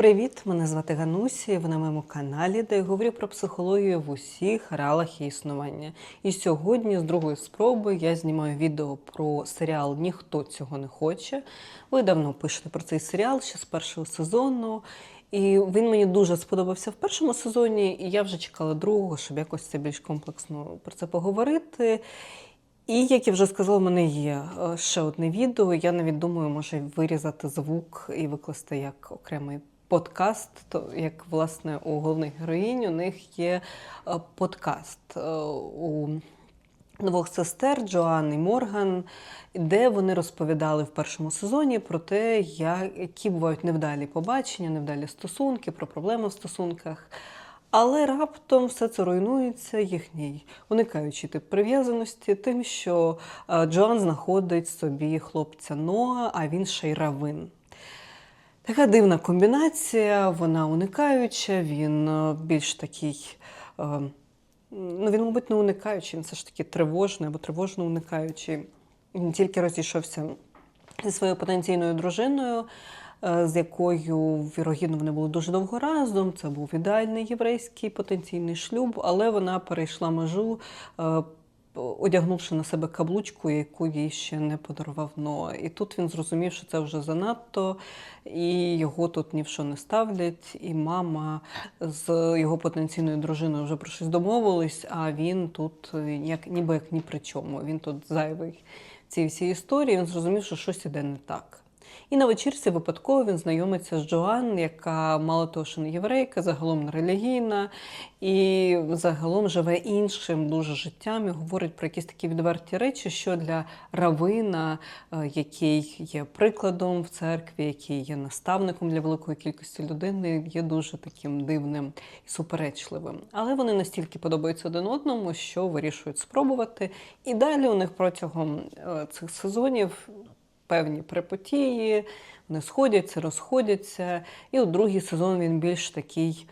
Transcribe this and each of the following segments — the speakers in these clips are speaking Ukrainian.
Привіт! Мене звати Ганусі. Ви на моєму каналі, де я говорю про психологію в усіх реалах її існування. І сьогодні, з другої спроби, я знімаю відео про серіал Ніхто цього не хоче. Ви давно пишете про цей серіал ще з першого сезону. І він мені дуже сподобався в першому сезоні, і я вже чекала другого, щоб якось це більш комплексно про це поговорити. І як я вже сказала, в мене є е, ще одне відео. Я навіть думаю, може вирізати звук і викласти як окремий подкаст. То як власне у головних героїнь у них є е, подкаст е, у двох сестер Джоан і Морган, де вони розповідали в першому сезоні про те, які бувають невдалі побачення, невдалі стосунки, про проблеми в стосунках. Але раптом все це руйнується їхній уникаючий тип прив'язаності, тим, що е, Джоан знаходить собі хлопця Ноа, а він ще й равин. Така дивна комбінація, вона уникаюча, він е, більш такий. е, Ну, він, мабуть, не уникаючий, він все ж таки тривожний або тривожно уникаючий. Він тільки розійшовся зі своєю потенційною дружиною, е, з якою, вірогідно, вони були дуже довго разом. Це був ідеальний єврейський потенційний шлюб, але вона перейшла межу, одягнувши на себе каблучку, яку їй ще не подарував Ноа. І тут він зрозумів, що це вже занадто, і його тут ні в що не ставлять. І мама з його потенційною дружиною вже про щось домовились, а він тут е, як, ніби як ні при чому. Він тут зайвий в цій всій історії. Він зрозумів, що щось іде не так. І на вечірці випадково він знайомиться з Джоан, яка мало того, що не єврейка, загалом не релігійна, і загалом живе іншим дуже життям і говорить про якісь такі відверті речі, що для равина, е, який є прикладом в церкві, який є наставником для великої кількості людини, є дуже таким дивним і суперечливим. Але вони настільки подобаються один одному, що вирішують спробувати. І далі у них протягом е, цих сезонів певні препотії, вони сходяться, розходяться. І от другий сезон він більш такий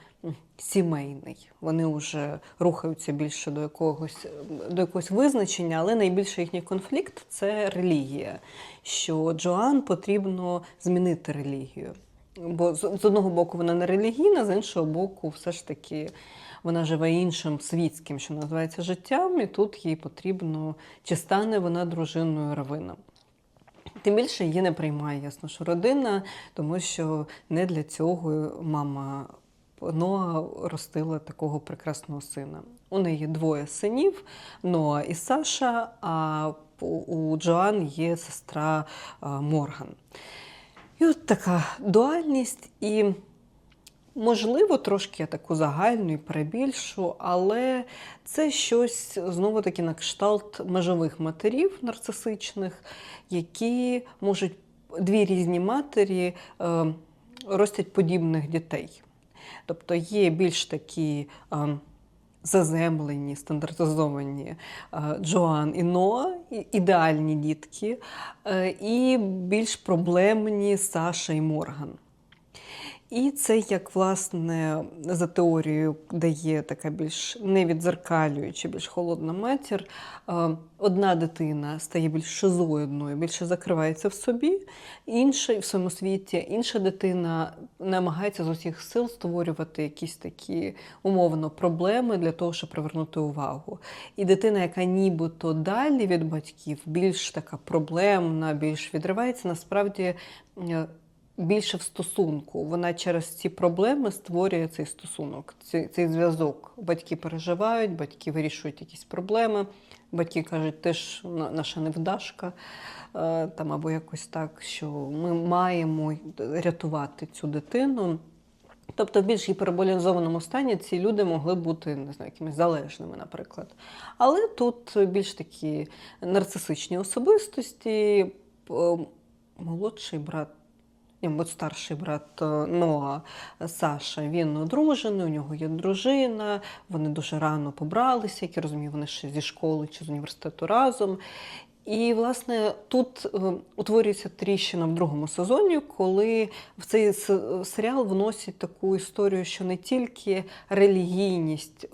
сімейний. Вони вже рухаються більше до якогось, до якогось визначення, але найбільший їхній конфлікт це релігія. Що Джоан потрібно змінити релігію. Бо з одного боку вона не релігійна, з іншого боку, все ж таки вона живе іншим світським, що називається життям, і тут їй потрібно, чи стане вона дружиною равина. Тим більше її не приймає, ясно, що родина, тому що не для цього мама Ноа ростила такого прекрасного сина. У неї двоє синів Ноа і Саша, а у- Джоан є сестра Морган. І от така дуальність, і можливо, трошки я таку загальну і перебільшу, але це щось знову таки на кшталт межових матерів нарцисичних, які можуть дві різні матері е, ростять подібних дітей. Тобто є більш такі. е, Заземлені, стандартизовані е, Джоан і Ноа, ідеальні дітки, е, і більш проблемні Саша і Морган. І це як, власне, за теорією, де є така більш невідзеркалююча, більш холодна матір, е, одна дитина стає більш шизоїдною, більше закривається в собі, інша в своєму світі, інша дитина намагається з усіх сил створювати якісь такі умовно проблеми для того, щоб привернути увагу. І дитина, яка нібито далі від батьків, більш така проблемна, більш відривається, насправді. Більше в стосунку. Вона через ці проблеми створює цей стосунок, цей, цей зв'язок. Батьки переживають, батьки вирішують якісь проблеми. Батьки кажуть, ти ж наша невдашка, е, там або якось так, що ми маємо рятувати цю дитину. Тобто в більш гіперболізованому стані ці люди могли бути не знаю, якимись залежними, наприклад. Але тут більш такі нарцисичні особистості, молодший брат. Мабуть, старший брат е, Ноа Саша, він одружений, у нього є дружина, вони дуже рано побралися, як я розумію, вони ще зі школи чи з університету разом. І, власне, тут е, утворюється тріщина в другому сезоні, коли в цей серіал вносять таку історію, що не тільки релігійність.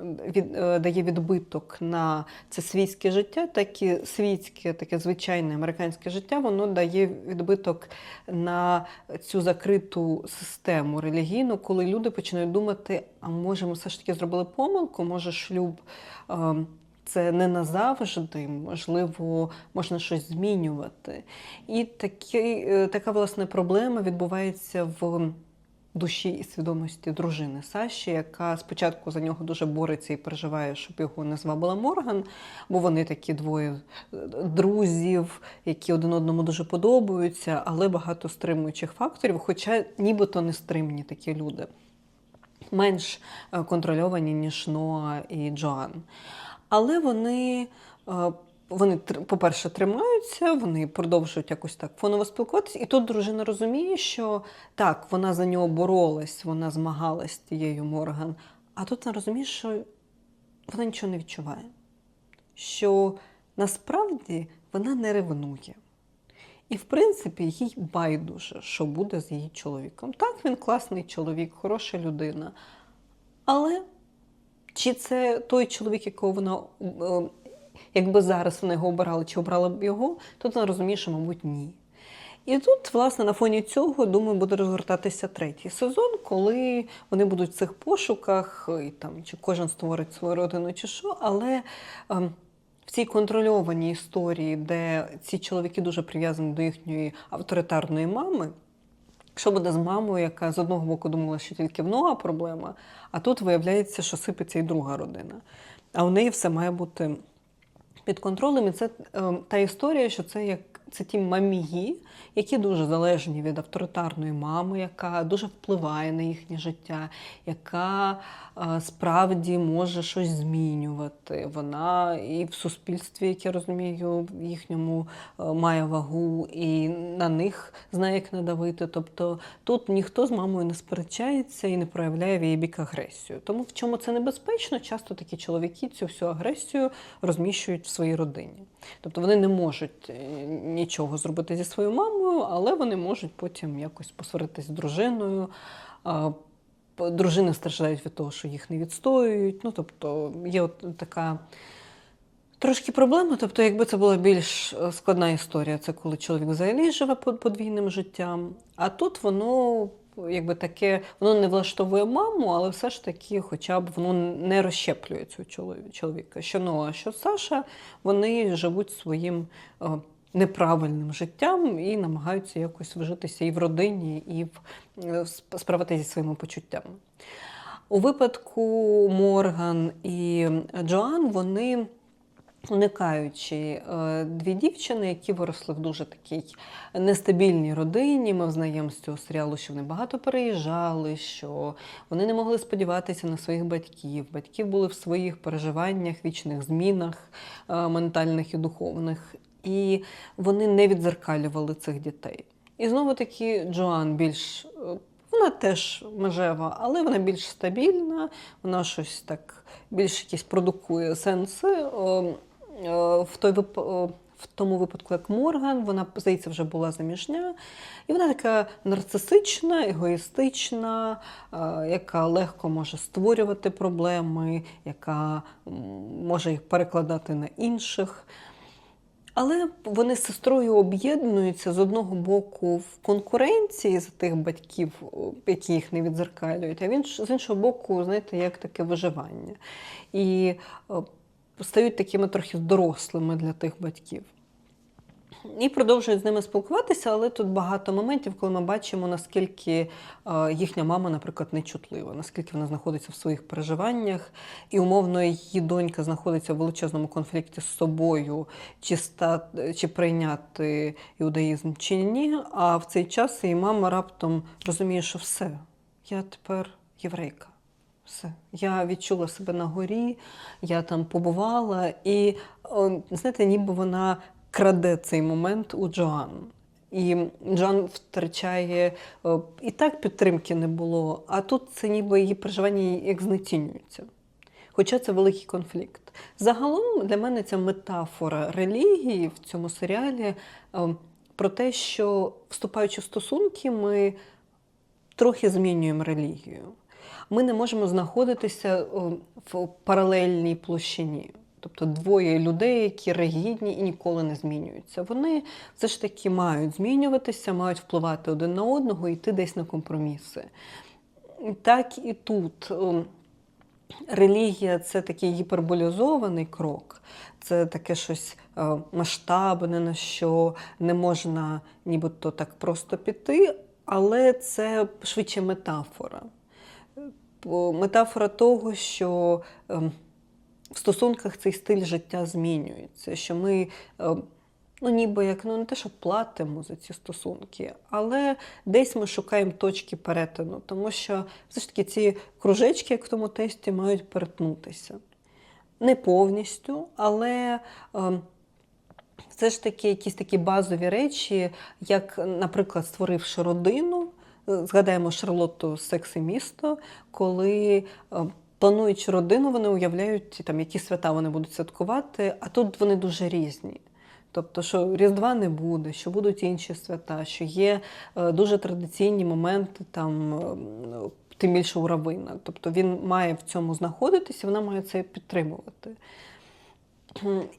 Ем, від, е, дає відбиток на це світське життя, так і світське, таке звичайне американське життя, воно дає відбиток на цю закриту систему релігійну, коли люди починають думати, а може ми все ж таки зробили помилку, може шлюб. е, Це не назавжди, можливо, можна щось змінювати. І такі, е, така власне проблема відбувається в душі і свідомості дружини Саші, яка спочатку за нього дуже бореться і переживає, щоб його не звабила Морган, бо вони такі двоє е, друзів, які один одному дуже подобаються, але багато стримуючих факторів, хоча нібито не стримні такі люди. Менш е, контрольовані, ніж Ноа і Джоан. Але вони, е, вони по-перше, тримаються, вони продовжують якось так фоново спілкуватися. І тут дружина розуміє, що так, вона за нього боролась, вона змагалась тією Морган. А тут вона розуміє, що вона нічого не відчуває. Що насправді вона не ревнує. І, в принципі, їй байдуже, що буде з її чоловіком. Так, він класний чоловік, хороша людина. Але чи це той чоловік, якого вона, е, якби зараз вона його обирала, чи обрала б його, тут вона розуміє, що, мабуть, ні. І тут, власне, на фоні цього, думаю, буде розгортатися третій сезон, коли вони будуть в цих пошуках, і там, чи кожен створить свою родину, чи що, але ем, в цій контрольованій історії, де ці чоловіки дуже прив'язані до їхньої авторитарної мами, що буде з мамою, яка з одного боку думала, що тільки в нога проблема, а тут виявляється, що сипеться і друга родина. А у неї все має бути під контролем. І це е, та історія, що це як це ті мамії, які дуже залежні від авторитарної мами, яка дуже впливає на їхнє життя, яка е, справді може щось змінювати. Вона і в суспільстві, яке я розумію, їхньому е, має вагу, і на них знає, як надавити. Тобто тут ніхто з мамою не сперечається і не проявляє в її бік агресію. Тому в чому це небезпечно, часто такі чоловіки цю всю агресію розміщують в своїй родині. Тобто вони не можуть е, нічого зробити зі своєю мамою, але вони можуть потім якось посваритись з дружиною. Дружини страждають від того, що їх не відстоюють. Ну, тобто є от така трошки проблема. Тобто, якби це була більш е, складна історія, це коли чоловік взагалі живе подвійним життям. А тут воно якби таке, воно не влаштовує маму, але все ж таки, хоча б воно не розщеплює цього чоловіка. Що Ноа, що Саша, вони живуть своїм е, неправильним життям і намагаються якось вжитися і в родині, і в, е, справитися зі своїми почуттями. У випадку Морган і Джоан вони уникаючи е, дві дівчини, які виросли в дуже такій нестабільній родині. Ми взнаємо з цього серіалу, що вони багато переїжджали, що вони не могли сподіватися на своїх батьків. Батьки були в своїх переживаннях, вічних змінах е, ментальних і духовних, і вони не відзеркалювали цих дітей. І знову таки Джоан більш е, вона теж межева, але вона більш стабільна, вона щось так більш якісь продукує сенси. Е, В той вип... в тому випадку, як Морган, вона, здається, вже була заміжня. І вона така нарцисична, егоїстична, е, яка легко може створювати проблеми, яка може їх перекладати на інших. Але вони з сестрою об'єднуються з одного боку в конкуренції за тих батьків, які їх не відзеркалюють, а він з іншого боку, знаєте, як таке виживання. І стають такими трохи дорослими для тих батьків. І продовжують з ними спілкуватися, але тут багато моментів, коли ми бачимо, наскільки е, їхня мама, наприклад, нечутлива, наскільки вона знаходиться в своїх переживаннях, і умовно її донька знаходиться в величезному конфлікті з собою, чи, ста, чи прийняти іудаїзм чи ні. А в цей час її мама раптом розуміє, що все, я тепер єврейка. Все, я відчула себе на горі, я там побувала, і знаєте, ніби вона краде цей момент у Джоан. І Джоан втрачає і так підтримки не було, а тут це ніби її переживання як знецінюються. Хоча це великий конфлікт. Загалом для мене ця метафора релігії в цьому серіалі про те, що вступаючи в стосунки, ми трохи змінюємо релігію. ми не можемо знаходитися в паралельній площині. Тобто двоє людей, які ригідні і ніколи не змінюються. Вони все ж таки мають змінюватися, мають впливати один на одного і йти десь на компроміси. Так і тут. Ем, Релігія це такий гіперболізований крок, це таке щось е, масштабне, на що не можна нібито так просто піти, але це швидше метафора. Метафора того, що ем, в стосунках цей стиль життя змінюється, що ми. е, Ну, ніби як ну не те, що платимо за ці стосунки, але десь ми шукаємо точки перетину, тому що все ж таки ці кружечки, як в тому тесті, мають перетнутися. Не повністю, але е, все ж таки якісь такі базові речі, як, наприклад, створивши родину, е, згадаємо Шарлотту «Секс і місто, коли. е, Плануючи родину, вони уявляють, там, які свята вони будуть святкувати, а тут вони дуже різні. Тобто, що Різдва не буде, що будуть інші свята, що є е, дуже традиційні моменти, там, е, тим більше у равина. Тобто він має в цьому знаходитися, вона має це підтримувати.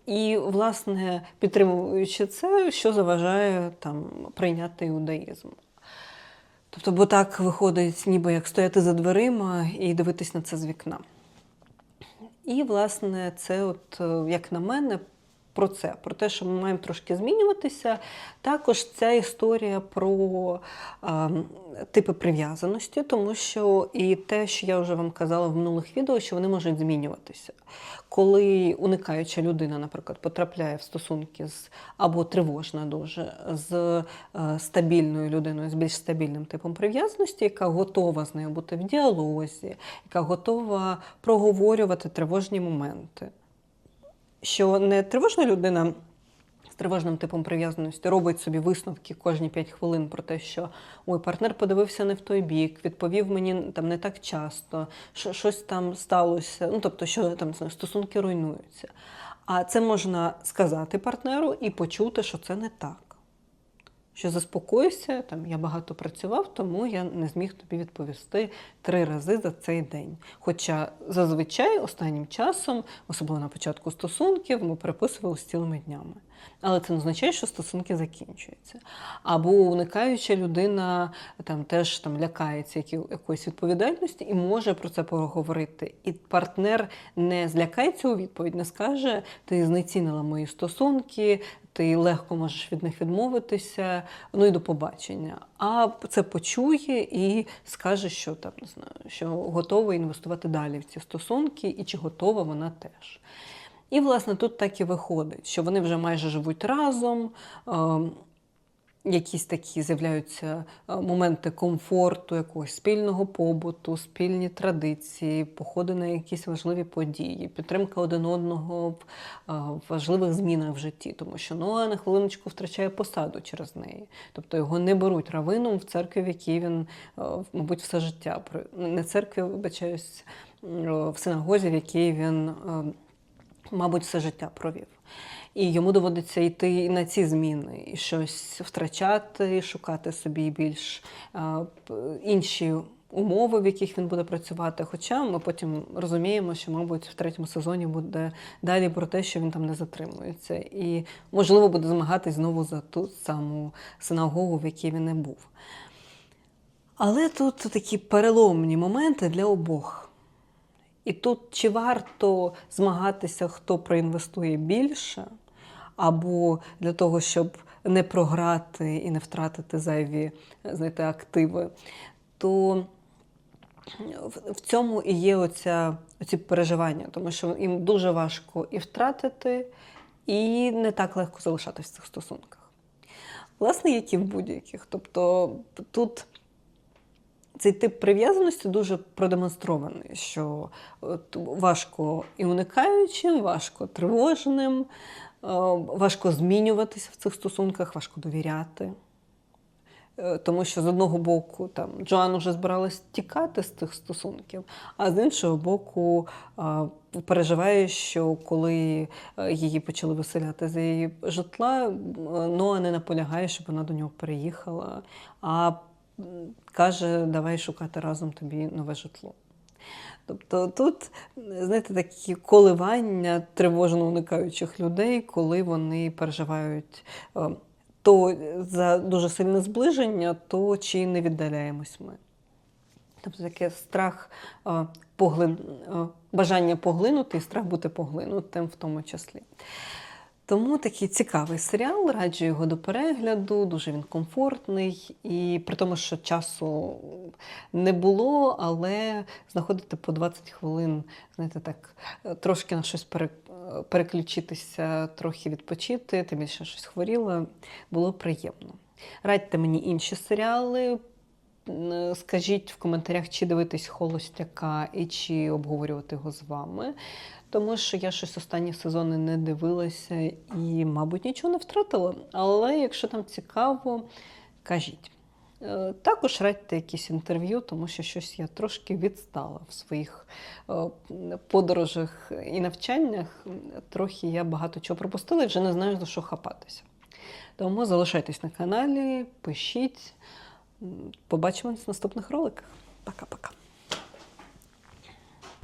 І, власне, підтримуючи це, що заважає там, прийняти іудаїзм. Тобто, бо так виходить, ніби як стояти за дверима і дивитись на це з вікна. І, власне, це, от, е, як на мене, про це, про те, що ми маємо трошки змінюватися. Також ця історія про е, типи прив'язаності, тому що і те, що я вже вам казала в минулих відео, що вони можуть змінюватися. Коли уникаюча людина, наприклад, потрапляє в стосунки з або тривожна дуже з е, стабільною людиною, з більш стабільним типом прив'язаності, яка готова з нею бути в діалозі, яка готова проговорювати тривожні моменти що не тривожна людина з тривожним типом прив'язаності робить собі висновки кожні 5 хвилин про те, що ой, партнер подивився не в той бік, відповів мені там не так часто, що щось там сталося. Ну тобто, що там стосунки руйнуються. А це можна сказати партнеру і почути, що це не так. Що заспокойся, там я багато працював, тому я не зміг тобі відповісти три рази за цей день. Хоча зазвичай останнім часом, особливо на початку стосунків, ми переписували цілими днями. Але це не означає, що стосунки закінчуються. Або уникаюча людина там теж там лякається якоїсь відповідальності і може про це поговорити. І партнер не злякається у відповідь, не скаже: ти знецінила мої стосунки, ти легко можеш від них відмовитися, ну і до побачення. А це почує і скаже, що там не знаю, що готова інвестувати далі в ці стосунки, і чи готова вона теж. І, власне, тут так і виходить, що вони вже майже живуть разом. ем, Якісь такі з'являються е, моменти комфорту, якогось спільного побуту, спільні традиції, походи на якісь важливі події, підтримка один одного в е, важливих змінах в житті, тому що Ноа на хвилиночку втрачає посаду через неї. Тобто його не беруть равином в церкві, в якій він, е, мабуть, все життя не церкві, вибачаюсь, в синагозі, в якій він, е, мабуть, все життя провів. І йому доводиться йти і на ці зміни, і щось втрачати, шукати собі більш е, інші умови, в яких він буде працювати. Хоча ми потім розуміємо, що, мабуть, в третьому сезоні буде далі про те, що він там не затримується. І, можливо, буде змагатись знову за ту саму синагогу, в якій він не був. Але тут такі переломні моменти для обох. І тут чи варто змагатися, хто проінвестує більше, або для того, щоб не програти і не втратити зайві знаєте, активи, то в цьому і є оця, оці переживання, тому що їм дуже важко і втратити, і не так легко залишатися в цих стосунках. Власне, як і в будь-яких. Тобто тут цей тип прив'язаності дуже продемонстрований, що от, важко і уникаючим, важко тривожним, е, важко змінюватися в цих стосунках, важко довіряти. Е, Тому що з одного боку там Джоан вже збиралась тікати з цих стосунків, а з іншого боку переживає, що коли е, її почали виселяти з її житла, Ноа не наполягає, щоб вона до нього переїхала, а каже, давай шукати разом тобі нове житло. Тобто тут, знаєте, такі коливання тривожно уникаючих людей, коли вони переживають е, то за дуже сильне зближення, то чи не віддаляємось ми. Тобто таке страх е, поглин... е, бажання поглинути і страх бути поглинутим в тому числі. Тому такий цікавий серіал, раджу його до перегляду, дуже він комфортний. І при тому, що часу не було, але знаходити по 20 хвилин, знаєте, так, трошки на щось пере- переключитися, трохи відпочити, тим більше щось хворіла, було приємно. Радьте мені інші серіали. М, Скажіть в коментарях, чи дивитись холостяка і чи обговорювати його з вами. Тому що я щось останні сезони не дивилася і, мабуть, нічого не втратила. Але якщо там цікаво, кажіть. Е, Також радьте якісь інтерв'ю, тому що щось я трошки відстала в своїх е, подорожах і навчаннях. Трохи я багато чого пропустила і вже не знаю, за що хапатися. Тому залишайтесь на каналі, пишіть. Побачимось в наступних роликах. Пока-пока.